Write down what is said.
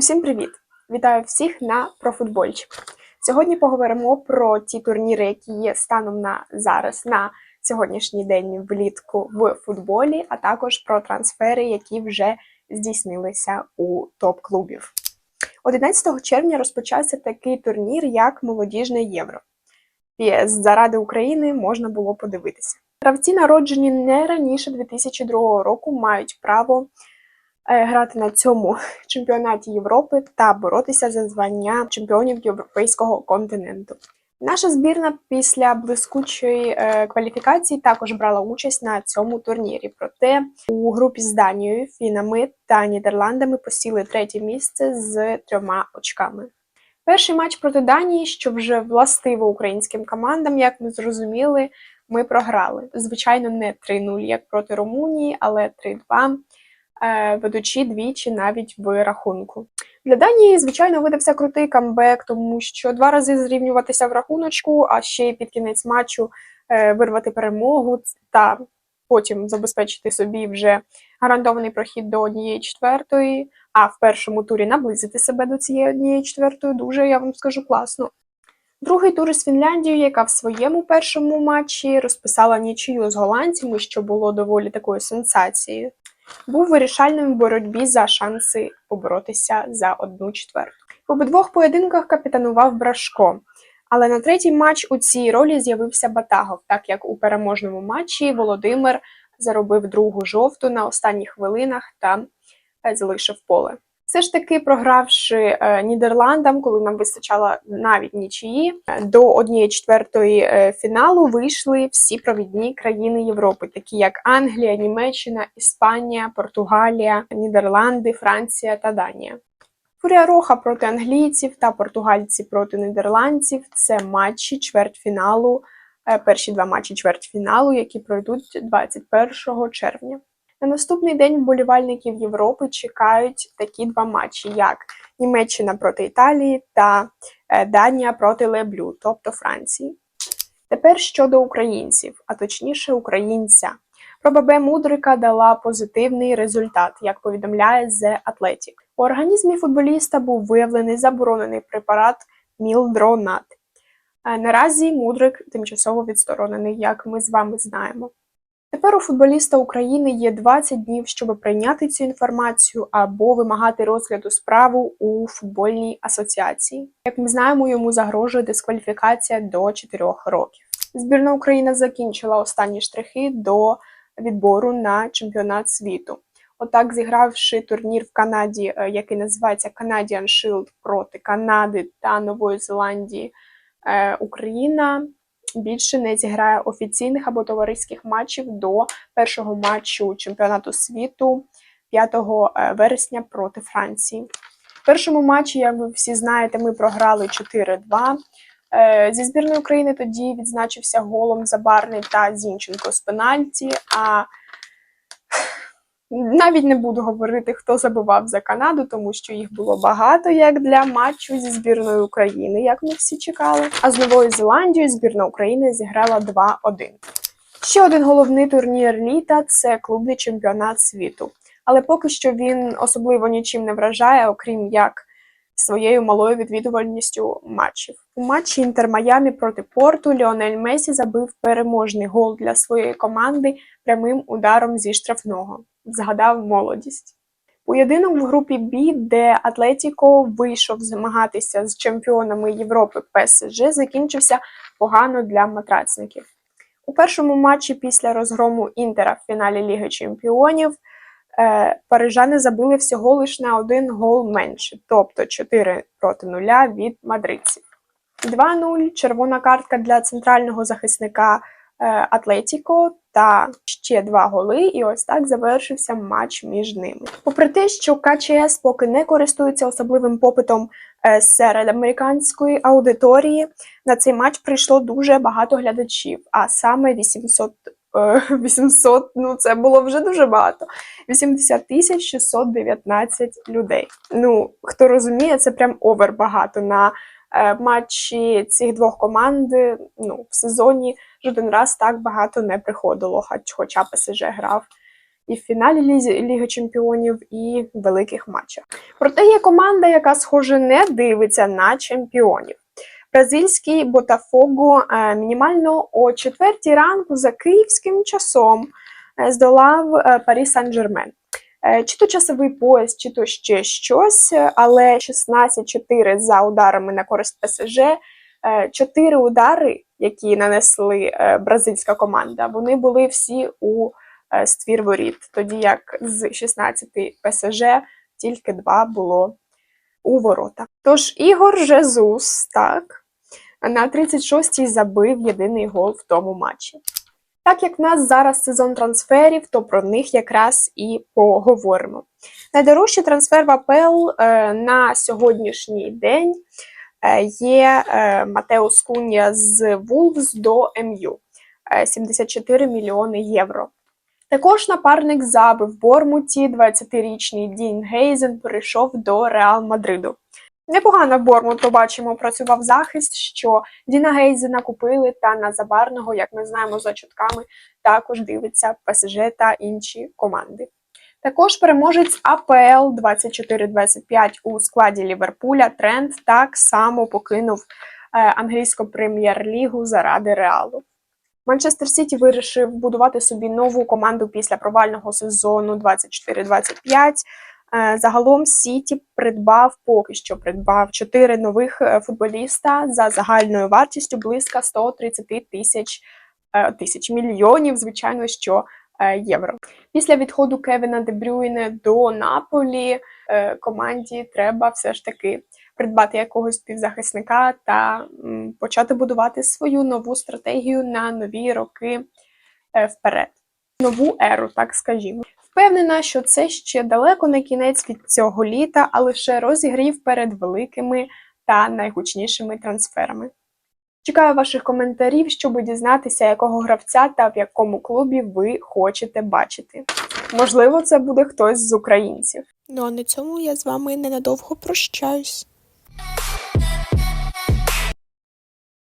Усім привіт! Вітаю всіх на профутбольчик. Сьогодні поговоримо про ті турніри, які є станом на зараз на сьогоднішній день влітку в футболі, а також про трансфери, які вже здійснилися у топ-клубів. 11 червня розпочався такий турнір, як Молодіжне Євро. І заради України можна було подивитися. Гравці, народжені не раніше 2002 року, мають право грати на цьому чемпіонаті Європи та боротися за звання чемпіонів європейського континенту. Наша збірна після блискучої е, кваліфікації також брала участь на цьому турнірі. Проте у групі з Данією, Фінами та Нідерландами посіли третє місце з трьома очками. Перший матч проти Данії, що вже властиво українським командам, як ми зрозуміли, ми програли. Звичайно, не 3-0, як проти Румунії, але 3-2, е, ведучи двічі навіть в рахунку. Для Данії, звичайно, видався крутий камбек, тому що два рази зрівнюватися в рахуночку, а ще й під кінець матчу е, вирвати перемогу та потім забезпечити собі вже гарантований прохід до однієї четвертої, а в першому турі наблизити себе до цієї однієї четвертої дуже, я вам скажу, класно. Другий тур із Фінляндією, яка в своєму першому матчі розписала нічию з голландцями, що було доволі такою сенсацією, був вирішальним в боротьбі за шанси поборотися за одну четверту. В обидвох поєдинках капітанував Брашко. Але на третій матч у цій ролі з'явився Батагов, так як у переможному матчі Володимир заробив другу жовту на останніх хвилинах та залишив поле. Все ж таки, програвши е, Нідерландам, коли нам вистачало навіть нічиї, до однієї четвертої е, фіналу вийшли всі провідні країни Європи, такі як Англія, Німеччина, Іспанія, Португалія, Нідерланди, Франція та Данія. Фурія Роха проти англійців та португальці проти нідерландців це матчі чвертьфіналу, е, перші два матчі чвертьфіналу, які пройдуть 21 червня. На наступний день вболівальників Європи чекають такі два матчі, як Німеччина проти Італії та е, Данія проти Леблю, тобто Франції. Тепер щодо українців, а точніше українця. Проба Б Мудрика дала позитивний результат, як повідомляє The Athletic. У організмі футболіста був виявлений заборонений препарат Мілдронат. Е, Наразі Мудрик тимчасово відсторонений, як ми з вами знаємо. Тепер у футболіста України є 20 днів, щоб прийняти цю інформацію або вимагати розгляду справу у футбольній асоціації. Як ми знаємо, йому загрожує дискваліфікація до 4 років. Збірна України закінчила останні штрихи до відбору на чемпіонат світу. Отак, зігравши турнір в Канаді, е, який називається Canadian Shield проти Канади та Нової Зеландії, е, Україна більше не зіграє офіційних або товариських матчів до першого матчу чемпіонату світу 5 е, вересня проти Франції. В першому матчі, як ви всі знаєте, ми програли 4-2. Е, Зі збірної України тоді відзначився голом Забарний та Зінченко з пенальті. А навіть не буду говорити, хто забивав за Канаду, тому що їх було багато як для матчу зі збірною України, як ми всі чекали. А з Новою Зеландією збірна України зіграла 2-1. Ще один головний турнір літа це клубний чемпіонат світу. Але поки що він особливо нічим не вражає, окрім як своєю малою відвідувальністю матчів. У матчі Інтер Майамі проти Порту Ліонель Месі забив переможний гол для своєї команди прямим ударом зі штрафного. Згадав молодість. Поєдинок в групі Б, де Атлетіко вийшов змагатися з чемпіонами Європи ПСЖ, закінчився погано для матрацників. У першому матчі після розгрому Інтера в фіналі Ліги Чемпіонів е, парижани забили всього лише на один гол менше, тобто 4 проти 0 від мадридців. 2-0 червона картка для центрального захисника е, Атлетіко та ще два голи, і ось так завершився матч між ними. Попри те, що КЧС поки не користується особливим попитом е, серед американської аудиторії, на цей матч прийшло дуже багато глядачів, а саме 800 е, 800, ну це було вже дуже багато. 80 тисяч 619 людей. Ну, хто розуміє, це прям овер багато на е, матчі цих двох команд. Ну, в сезоні жоден раз так багато не приходило, хоч- хоча ПСЖ грав і в фіналі Ліги Чемпіонів, і в великих матчах. Проте є команда, яка, схоже, не дивиться на чемпіонів. Бразильський Ботафого е, мінімально о четвертій ранку за київським часом е, здолав Парі Сан-Жермен. Е, Чи то часовий пояс, чи то ще щось, але 16-4 за ударами на користь ПСЖ. Чотири удари, які нанесли е, бразильська команда, вони були всі у е, ствір воріт, тоді як з 16 ПСЖ тільки два було у ворота. Тож Ігор Жезус, так, на 36-й забив єдиний гол в тому матчі. Так як в нас зараз сезон трансферів, то про них якраз і поговоримо. Найдорожчий трансфер в АПЛ е, на сьогоднішній день є е, Матеус Кунья з Вулфс до МЮ е, 74 мільйони євро. Також напарник Заби в Бормуті, 20-річний Дін Гейзен, перейшов до Реал Мадриду. Непогано Бормут, побачимо, працював захист, що Діна Гейзена купили, та на Забарного, як ми знаємо за чутками, також дивиться ПСЖ та інші команди. Також переможець АПЛ 24-25 у складі Ліверпуля Трент так само покинув е, англійську прем'єр-лігу заради Реалу. Манчестер Сіті вирішив будувати собі нову команду після провального сезону 24-25. Е, Загалом Сіті придбав поки що придбав чотири нових е, футболіста за загальною вартістю близько 130 тисяч тисяч мільйонів, звичайно, що євро. Після відходу Кевіна Де Брюйне до Наполі е, команді треба все ж таки придбати якогось півзахисника та почати будувати свою нову стратегію на нові роки е, вперед. Нову еру, так скажімо. Впевнена, що це ще далеко не кінець від цього літа, а лише розігрів перед великими та найгучнішими трансферами. Чекаю ваших коментарів, щоб дізнатися, якого гравця та в якому клубі ви хочете бачити. Можливо, це буде хтось з українців. Ну а на цьому я з вами ненадовго прощаюсь.